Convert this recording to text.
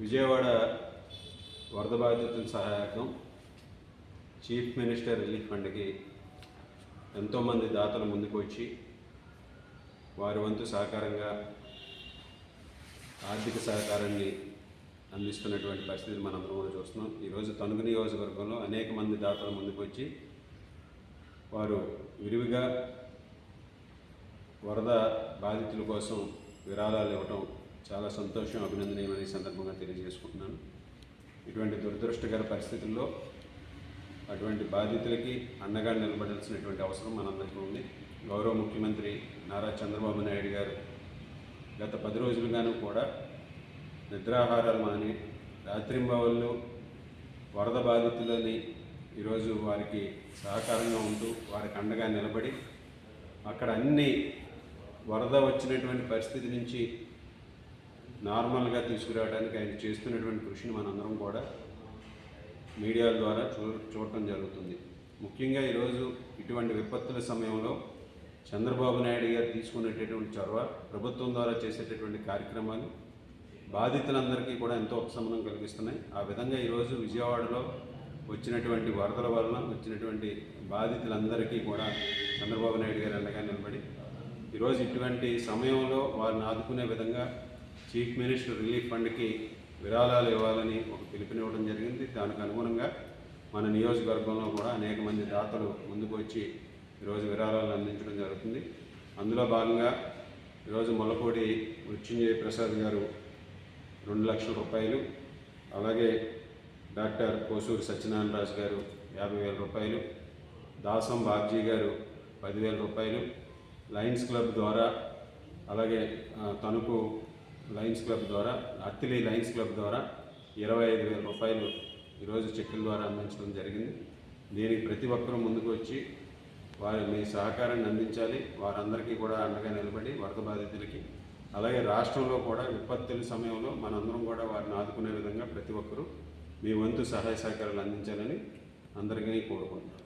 విజయవాడ వరద బాధితుల సహాయకం చీఫ్ మినిస్టర్ రిలీఫ్ ఫండ్కి ఎంతోమంది దాతలు ముందుకు వచ్చి వారి వంతు సహకారంగా ఆర్థిక సహకారాన్ని అందిస్తున్నటువంటి పరిస్థితిని మనందరం కూడా చూస్తున్నాం. ఈరోజు తణుకు నియోజకవర్గంలో అనేక మంది దాతలు ముందుకు వచ్చి వారు విరివిగా వరద బాధితుల కోసం విరాళాలు ఇవ్వటం చాలా సంతోషం అభినందనీయమని సందర్భంగా తెలియజేసుకుంటున్నాను. ఇటువంటి దురదృష్టకర పరిస్థితుల్లో అటువంటి బాధితులకి అండగా నిలబడాల్సినటువంటి అవసరం మనందరికీ ఉంది. గౌరవ ముఖ్యమంత్రి నారా చంద్రబాబు నాయుడు గారు గత పది రోజులుగాను కూడా నిద్రాహారాలు మాని రాత్రింబవళ్ళు వరద బాధితులని ఈరోజు వారికి సహకారంగా ఉంటూ వారికి అండగా నిలబడి అక్కడ అన్ని వరద వచ్చినటువంటి పరిస్థితి నుంచి నార్మల్గా తీసుకురావడానికి ఆయన చేస్తున్నటువంటి కృషిని మనందరం కూడా మీడియా ద్వారా చూ చూడటం జరుగుతుంది. ముఖ్యంగా ఈరోజు ఇటువంటి విపత్తుల సమయంలో చంద్రబాబు నాయుడు గారు తీసుకునేటటువంటి చొరవ ప్రభుత్వం ద్వారా చేసేటటువంటి కార్యక్రమాలు బాధితులందరికీ కూడా ఎంతో ఉపశమనం కలిగిస్తున్నాయి. ఆ విధంగా ఈరోజు విజయవాడలో వచ్చినటువంటి వరదల వలన వచ్చినటువంటి బాధితులందరికీ కూడా చంద్రబాబు నాయుడు గారు అండగా నిలబడి ఈరోజు ఇటువంటి సమయంలో వారిని ఆదుకునే విధంగా చీఫ్ మినిస్టర్ రిలీఫ్ ఫండ్కి విరాళాలు ఇవ్వాలని ఒక పిలుపునివ్వడం జరిగింది. దానికి అనుగుణంగా మన నియోజకవర్గంలో కూడా అనేక మంది దాతలు ముందుకు వచ్చి ఈరోజు విరాళాలు అందించడం జరుగుతుంది. అందులో భాగంగా ఈరోజు మొలపూడి మృత్యుంజయ ప్రసాద్ గారు రెండు లక్షల రూపాయలు అలాగే డాక్టర్ కోసూరి సత్యనారాయణ రాజు గారు యాభై వేల రూపాయలు దాసం బాబ్జీ గారు పదివేల రూపాయలు లయన్స్ క్లబ్ ద్వారా అలాగే తణుకు లయన్స్ క్లబ్ ద్వారా అత్తిలి లయన్స్ క్లబ్ ద్వారా ఇరవై ఐదు వేల రూపాయలు ఈరోజు చెక్కుల ద్వారా అందించడం జరిగింది. దీనికి ప్రతి ఒక్కరూ ముందుకు వచ్చి వారి మీ సహకారాన్ని అందించాలి. వారందరికీ కూడా అండగా నిలబడి వరద బాధితులకి అలాగే రాష్ట్రంలో కూడా విపత్తుల సమయంలో మనందరం కూడా వారిని ఆదుకునే విధంగా ప్రతి ఒక్కరూ మీ వంతు సహాయ సహకారాలు అందించాలని అందరికీ కోరుకుంటున్నాను